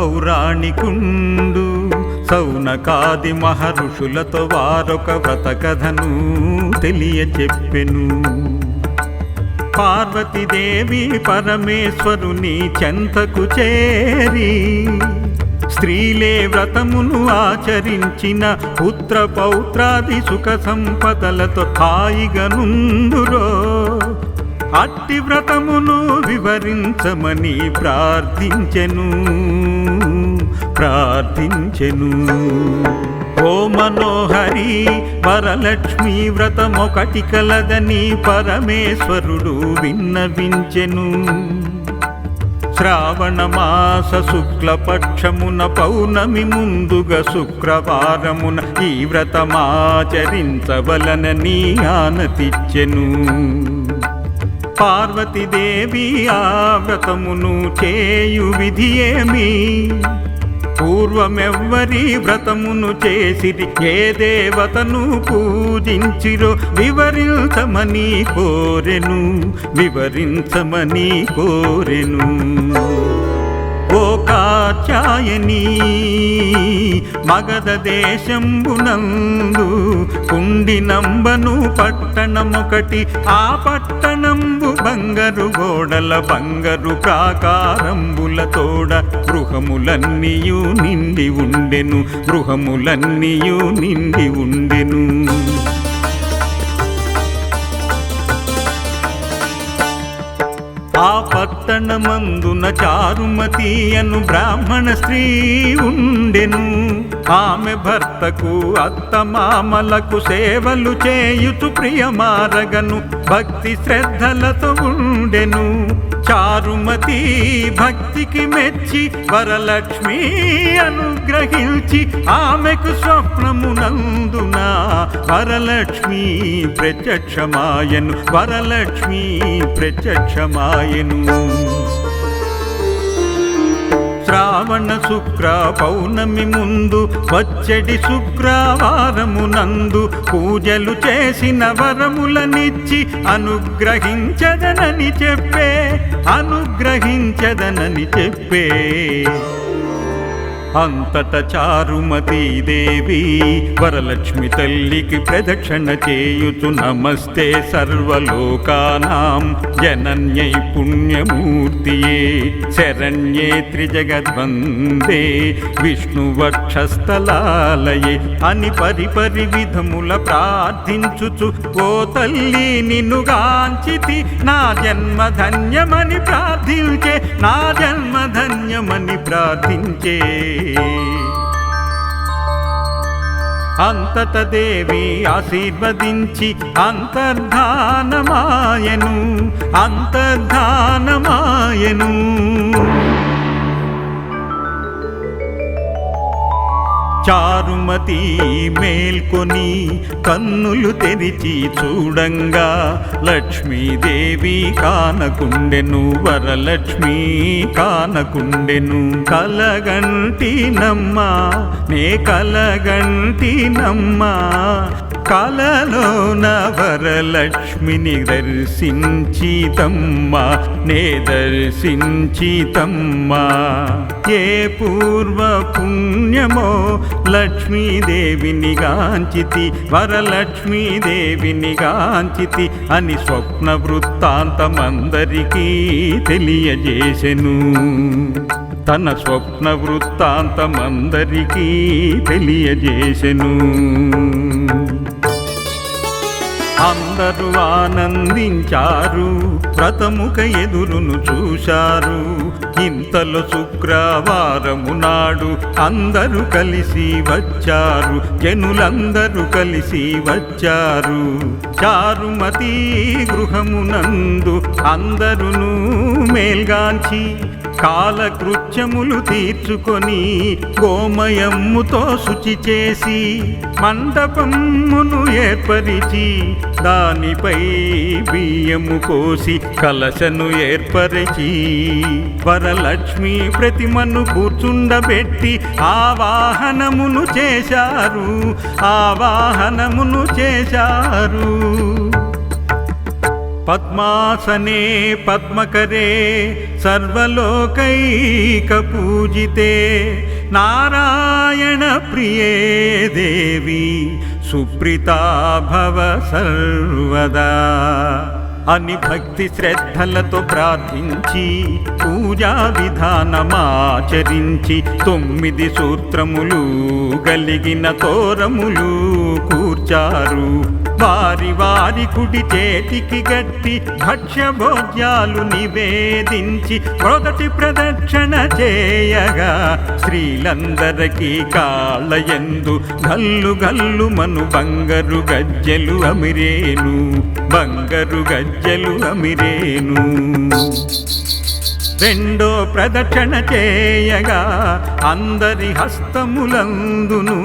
పౌరాణికుండు సౌనకాది మహర్షులతో వారొక వ్రత కథను తెలియచెప్పెను. పార్వతీదేవి పరమేశ్వరుని చెంతకు చేరి స్త్రీలే వ్రతమును ఆచరించిన పుత్ర పౌత్రాది సుఖ సంపదలతో హాయిగనుందురో అట్టి వ్రతమును వివరించమని ప్రార్థించెను. ప్రార్థించెను. ఓ మనోహరి వరలక్ష్మి వ్రతమొకటి కలదని పరమేశ్వరుడు విన్నవించెను. శ్రావణ మాస శుక్లపక్షమున పౌర్ణమి ముందుగా శుక్రవారమున ఈ వ్రతమాచరించవలనని ఆనతిచ్చెను. పార్వతీదేవి ఆ వ్రతమును చేయు విధి ఏమీ? పూర్వమెవ్వరి వ్రతమును చేసిరి ఏ దేవతను పూజించిరో వివరించమని కోరెను వివరించమని కోరెను. ఓ కాచాయని మగధ దేశంబునందు కుండి నంబను పట్టణమొకటి ఆ పట్టణంబు బంగరు గోడల బంగరు ప్రాకారంబుల తోడ గృహములన్నీయు నిండి ఉండెను గృహములన్నీయు నిండి ఉండెను. ఆ పట్టణమందున చారుమతి అను బ్రాహ్మణ స్త్రీ ఉండెను. ఆమె భర్తకు అత్తమామలకు సేవలు చేయుచు ప్రియమారగను. భక్తి శ్రద్ధలతో ఉండెను. చారుమతి భక్తికి మెచ్చి వరలక్ష్మి అనుగ్రహించి ఆమెకు స్వప్నమునందున వరలక్ష్మి ప్రత్యక్షమాయను. వరలక్ష్మి ప్రత్యక్షమాయను. శ్రావణ శుక్ర పౌర్ణమి ముందు వచ్చడి శుక్రవారము నందు పూజలు చేసిన వరములనిచ్చి అనుగ్రహించదనని చెప్పే అనుగ్రహించదనని చెప్పే. అంతట చారుమతీ దేవి వరలక్ష్మి తల్లికి ప్రదక్షిణ చేయుచు నమస్తే సర్వలోకానాం జనన్యై పుణ్యమూర్తియే. శరణ్యే త్రిజగద్వందే విష్ణువక్షస్థలాలయే. అని పరిపరి విధముల ప్రార్థించుచు ఓ తల్లి నిన్నుగాంచితి నా జన్మ ధన్యమని ప్రార్థించే నా జన్మ ధన్యమని ప్రార్థించే. అంతట దేవి ఆశీర్వదించి అంతర్ధానమాయను అంతర్ధానమాయను. చారుమతి మేల్కొని కన్నులు తెరిచి చూడంగా లక్ష్మీదేవి కానకుండెను వరలక్ష్మి కానకుండెను. కలగంటినమ్మా నే కలగంటినమ్మా కలలోన వరలక్ష్మిని దర్శించితమ్మా నే దర్శించితమ్మా ఏ పూర్వ పుణ్యమో లక్ష్మీదేవిని గాంచితి వరలక్ష్మీదేవిని గాంచితి అని స్వప్న వృత్తాంతమందరికీ తెలియజేసెను. తన స్వప్న వృత్తాంతమందరికీ తెలియజేసెను. అందరూ ఆనందించారు వ్రతముక ఎదురును చూశారు. ఇంతలో శుక్రవారము నాడు అందరూ కలిసి వచ్చారు జనులందరూ కలిసి వచ్చారు. చారుమతి గృహమునందు అందరును మేల్గాంచి కాలకృత్యములు తీర్చుకొని గోమయమ్ముతో శుచి చేసి మండపమ్మును ఏర్పరిచి దానిపై బియ్యము కోసి కలశను ఏర్పరిచి వరలక్ష్మి ప్రతిమను కూర్చుండబెట్టి ఆవాహనమును చేశారు ఆవాహనమును చేశారు. పద్మాసనే పద్మకరే సర్వలోకైక పూజితే. నారాయణ ప్రియే దేవి సుప్రీతా భవ సర్వదా. అని భక్తి శ్రద్ధలతో ప్రార్థించి పూజా విధానమాచరించి తొమ్మిది సూత్రములు గలిగిన తోరములు కూర్చారు. వారి వారి కుడి చేతికి గట్టి భక్ష్య భోగ్యాలు నివేదించి మొదటి ప్రదక్షిణ చేయగా స్త్రీలందరికీ కాళ్ళయందు గల్లు గల్లు మను బంగరు గజ్జెలు అమిరేను. బంగరు గజ్జెలు అమిరేను. రెండో ప్రదక్షిణ చేయగా అందరి హస్తములందును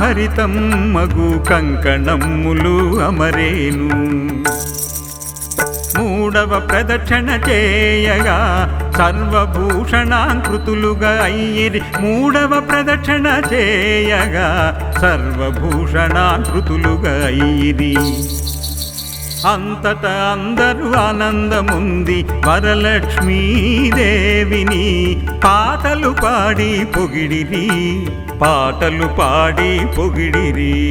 భరితం మగు కంకణమ్ములు అమరేను. మూడవ ప్రదక్షిణ చేయగా సర్వభూషణాంకృతులుగా అయ్యిరి. మూడవ ప్రదక్షిణ చేయగా సర్వభూషణాంకృతులుగా అయ్యిరి. అంతట అందరూ ఆనందముంది. వరలక్ష్మీదేవిని పాటలు పాడి పొగిడిరి. పాటలు పాడి పొగిడిరి.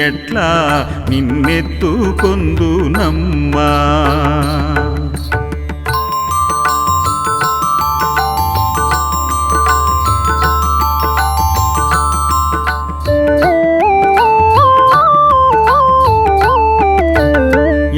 ఎట్లా నిన్నెత్తుకొందు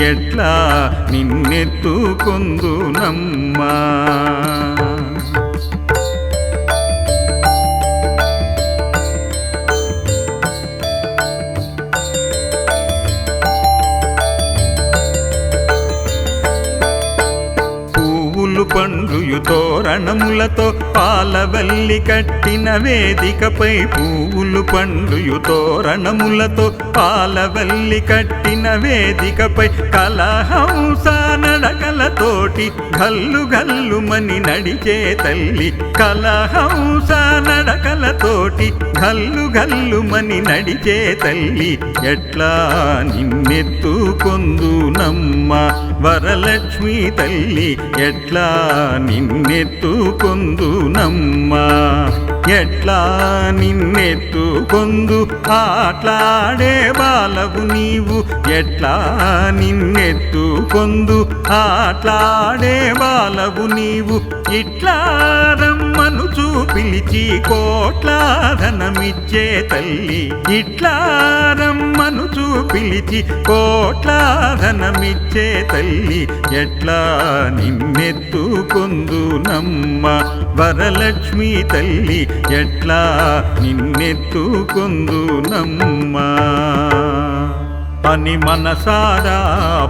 ఎట్లా నిన్నెత్తుకొందు నమ్మ పువ్వులు తోరణములతో పాలవల్లి కట్టిన వేదికపై పువ్వులు పండుయు తోరణములతో పాలవల్లి కట్టిన వేదికపై కలహంస నడకలతోటి గల్లు గల్లుమని నడిచే తల్లి కలహంస నడకలతోటి గల్లు గల్లుమని నడిచే తల్లి ఎట్లా నిన్నెత్తుకొందు నమ్మ వరలక్ష్మి తల్లి ఎట్లా నిన్నెత్తుకొందు నమ్మ ఎట్లా నిన్నెత్తుకొందు? ఆట్లాడే బాలవు నీవు ఎట్లా నిన్నెత్తుకొందు? ఆట్లాడే బాలవు నీవు ఇట్లా రమ్మను పిలిచి కోట్లాధనమిచ్చే తల్లి. ఇట్లా రమ్మను పిలిచి కోట్లాధనమిచ్చే తల్లి. ఎట్లా నిన్నెత్తుకొందు నమ్మ వరలక్ష్మి తల్లి. ఎట్లా నిన్నెత్తుకొందు నమ్మా అని మనసారా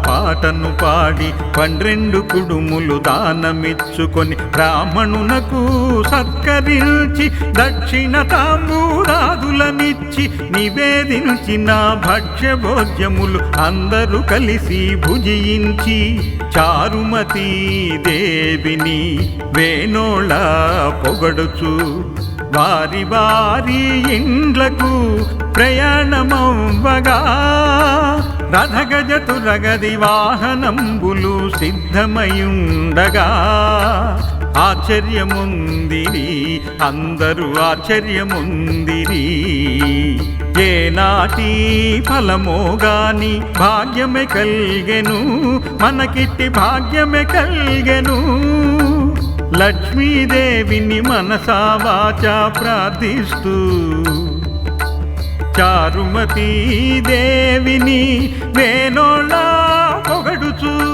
పాటను పాడి పన్నెండు కుడుములు దానమిచ్చుకొని బ్రాహ్మణునకు సత్కరించి దక్షిణ తాంబూరాదులనిచ్చి నివేదించిన భక్ష్య భోజ్యములు అందరూ కలిసి భుజించి చారుమతి దేవిని వేణోళ పొగడుచు. వారి వారి ఇండ్లకు ప్రయాణమవ్వగా. రథగజ తురగది వాహనంబులు సిద్ధమయుండగా. ఆశ్చర్యముందిరి అందరూ ఆశ్చర్యముందిరి. ఏనాటి ఫలమో గాని భాగ్యమే కల్గెను మనకిట్టి భాగ్యమే కల్గెను. లక్ష్మీదేవిని మనసా వాచా ప్రార్థిస్తూ చారుమతీ దేవిని వేణోళ్ళ పొగడుచు.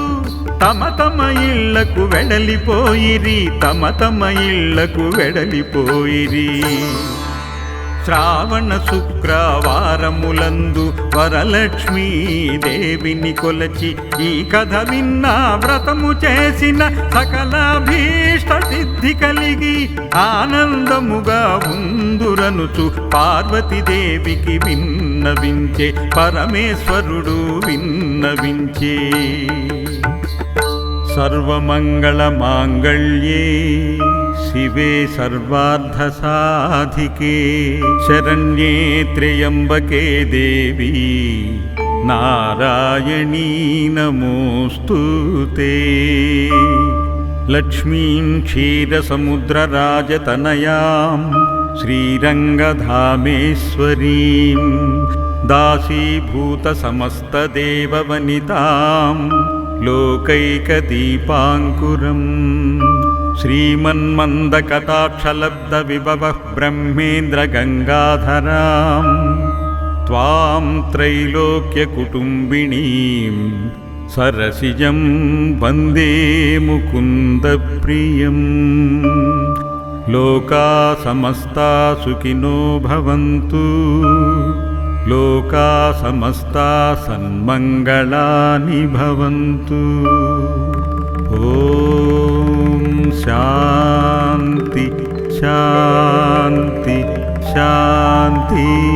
తమ తమ ఇళ్ళకు వెడలిపోయిరి తమ తమ ఇళ్ళకు వెడలిపోయిరి. శ్రావణ శుక్రవారములందు వరలక్ష్మీ దేవిని కొలచి ఈ కథ విన్న వ్రతము చేసిన సకల భీష్ట సిద్ధి కలిగి ఆనందముగా ఎందురనుచు పార్వతీదేవికి విన్నవించే పరమేశ్వరుడు విన్నవించే. సర్వమంగళ మాంగళ్యే శివే సర్వార్ధసాధికే. శరణ్యే త్రయంబకే దేవి నారాయణీ నమోస్తు లక్ష్మీం క్షీరసముద్రరాజతనయాం श्रीरङ्गधामेश्वरीं दासीभूतसमस्तदेववनितां लोकैकदीपाङ्कुरम् श्रीमन्मन्दकटाक्षलब्धविभवः ब्रह्मेन्द्रगङ्गाधराम् त्वां त्रैलोक्यकुटुम्बिणीं सरसिजं वन्दे मुकुन्दप्रियम्। लोका समस्ता सुखिनो भवन्तु। लोका समस्ता सन्मङ्गलानि भवन्तु ॐ शान्ति शान्ति शान्ति।